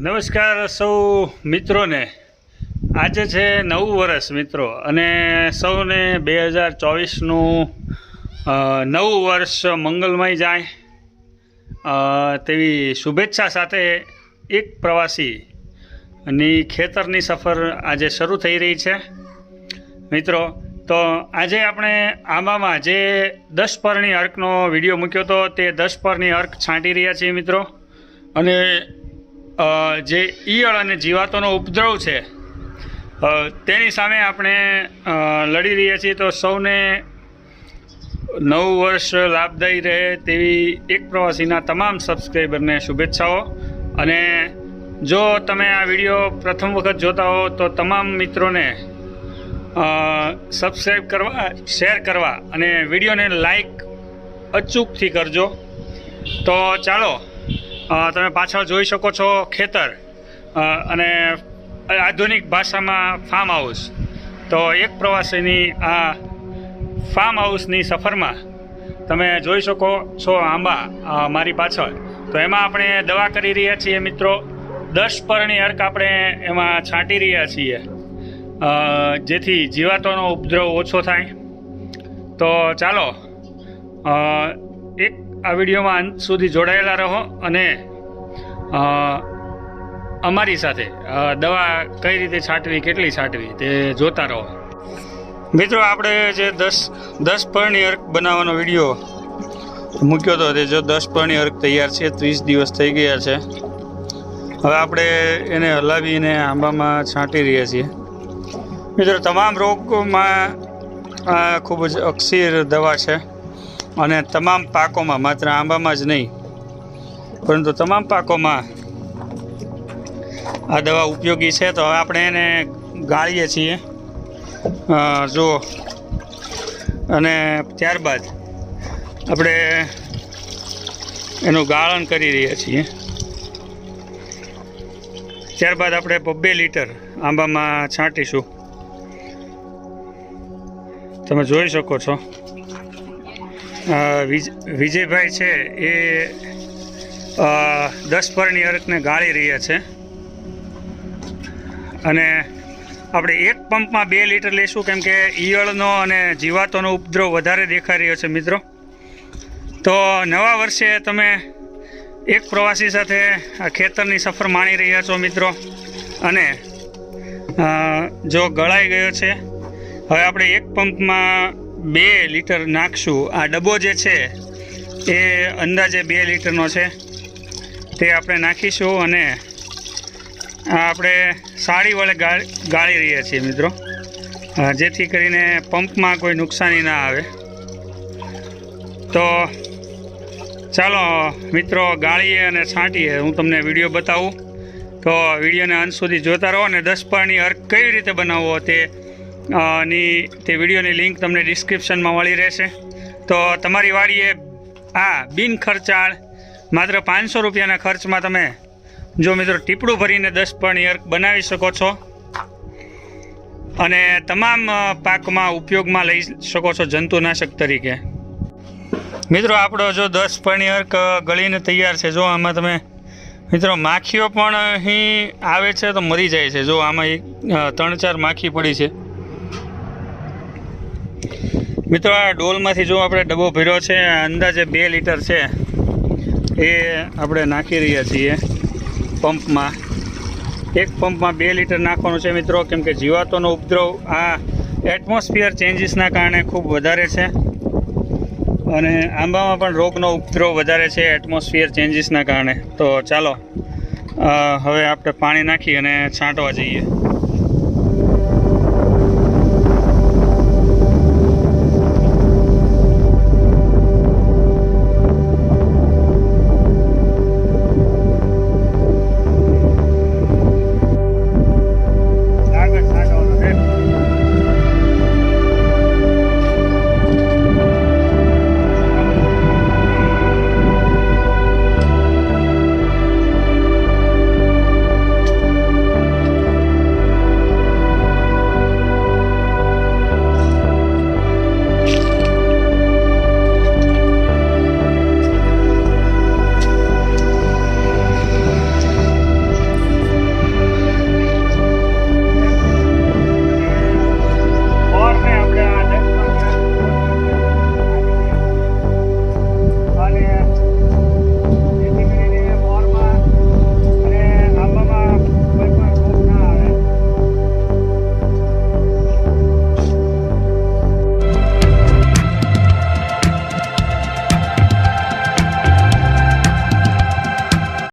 નમસ્કાર સૌ મિત્રોને. આજે છે નવું વર્ષ મિત્રો અને સૌને બે હજાર ચોવીસનું નવું વર્ષ મંગલમય જાય. તેવી શુભેચ્છા સાથે એક પ્રવાસીની ખેતરની સફર આજે શરૂ થઈ રહી છે. મિત્રો, તો આજે આપણે આંબામાં જે દસ પરની અર્કનો વીડિયો મૂક્યો હતો તે દસ પરની અર્ક છાંટી રહ્યા છીએ મિત્રો. અને જે ઈયળ અને જીવાતોનો ઉપદ્રવ છે તેની સામે આપણે લડી રહ્યા છીએ તો સૌને નવું વર્ષ લાભદાયી રહે તેવી એક પ્રવાસીના તમામ સબસ્ક્રાઈબરને શુભેચ્છાઓ. અને જો તમે આ વીડિયો પ્રથમ વખત જોતા હો તો તમામ મિત્રોને સબસ્ક્રાઈબ કરવા, શેર કરવા અને વિડીયોને લાઈક અચૂકથી કરજો. તો ચાલો તમે પાછળ જોઈ શકો છો ખેતર અને આધુનિક ભાષામાં ફાર્મ હાઉસ તો એક પ્રવાસીની આ ફાર્મ હાઉસની સફરમાં તમે જોઈ શકો છો આંબા મારી પાછળ. તો એમાં આપણે દવા કરી રહ્યા છીએ મિત્રો. દસ પરણી અર્ક આપણે એમાં છાંટી રહ્યા છીએ. જેથી જીવાતોનો ઉપદ્રવ ઓછો થાય. તો ચાલો આ વિડીયોમાં અંત સુધી જોડાયેલા રહો અને અમારી સાથે દવા કઈ રીતે છાંટવી, કેટલી છાંટવી તે જોતા રહો. મિત્રો, આપણે જે દસ દસ પરની અર્ક બનાવવાનો વીડિયો મૂક્યો હતો તે જો દસ પરની અર્ક તૈયાર છે, ત્રીસ દિવસ થઈ ગયા છે. હવે આપણે એને હલાવીને આંબામાં છાંટી રહ્યા છીએ. મિત્રો, તમામ રોગમાં આ ખૂબ જ અક્ષીર દવા છે. અને તમામ પાકોમાં, માત્ર આંબામાં જ નહીં, પરંતુ તમામ પાકોમાં આ દવા ઉપયોગી છે. તો આપણે એને ગાળીએ છીએ. જુઓ. અને ત્યારબાદ આપણે એનું ગાળણ કરી રહ્યા છીએ. ત્યારબાદ આપણે બબ્બે લીટર આંબામાં છાંટીશું. તમે જોઈ શકો છો. વિજયભાઈ છે, એ દસ પરની અરકને ગાળી રહ્યા છે. અને આપણે એક પંપમાં બે લીટર લેશું કેમ કે ઈયળનો અને જીવાતોનો ઉપદ્રવ વધારે દેખાઈ રહ્યો છે મિત્રો. તો નવા વર્ષે તમે એક પ્રવાસી સાથે ખેતરની સફર માણી રહ્યા છો મિત્રો. અને જો ગળાઈ ગયો છે, હવે આપણે એક પંપમાં બે લીટર નાખશું. આ ડબ્બો જે છે, એ અંદાજે બે લીટરનો છે. તે આપણે નાખીશું અને આપણે સાડી વડે ગાળી ગાળી રહ્યા છીએ મિત્રો. જેથી કરીને પંપમાં કોઈ નુકસાની ના આવે. તો ચાલો મિત્રો, ગાળીએ અને છાંટીએ. હું તમને વીડિયો બતાવું. તો વિડીયોને અંત સુધી જોતા રહો અને દસ પાણી અર્ક કઈ રીતે બનાવવો તે ની તે વિડીયોની લિંક તમને ડિસ્ક્રિપ્શનમાં મળી રહેશે. તો તમારી વાડીએ આ બિન ખર્ચાળ માત્ર પાંચસો રૂપિયાના ખર્ચમાં તમે જો મિત્રો ટીપડું ભરીને દસ પણ અર્ક બનાવી શકો છો અને તમામ પાકમાં ઉપયોગમાં લઈ શકો છો જંતુનાશક તરીકે. મિત્રો આપણો જો દસ પરની અર્ક ગળીને તૈયાર છે, જો આમાં તમે મિત્રો માખીઓ પણ અહીં આવે છે તો મરી જાય છે. જો આમાં એક ત્રણ ચાર માખી પડી છે. મિત્રો, આ ડોલમાંથી જો આપણે ડબ્બો ભર્યો છે અંદાજે બે લીટર છે, એ આપણે નાખી રહ્યા છીએ પંપમાં. એક પંપમાં બે લીટર નાખવાનું છે મિત્રો, કેમ કે જીવાતોનો ઉપદ્રવ આ એટમોસ્ફિયર ચેન્જીસના કારણે ખૂબ વધારે છે. અને આંબામાં પણ રોગનો ઉપદ્રવ વધારે છે એટમોસ્ફિયર ચેન્જીસના કારણે. તો ચાલો હવે આપણે પાણી નાખી અને છાંટવા જઈએ.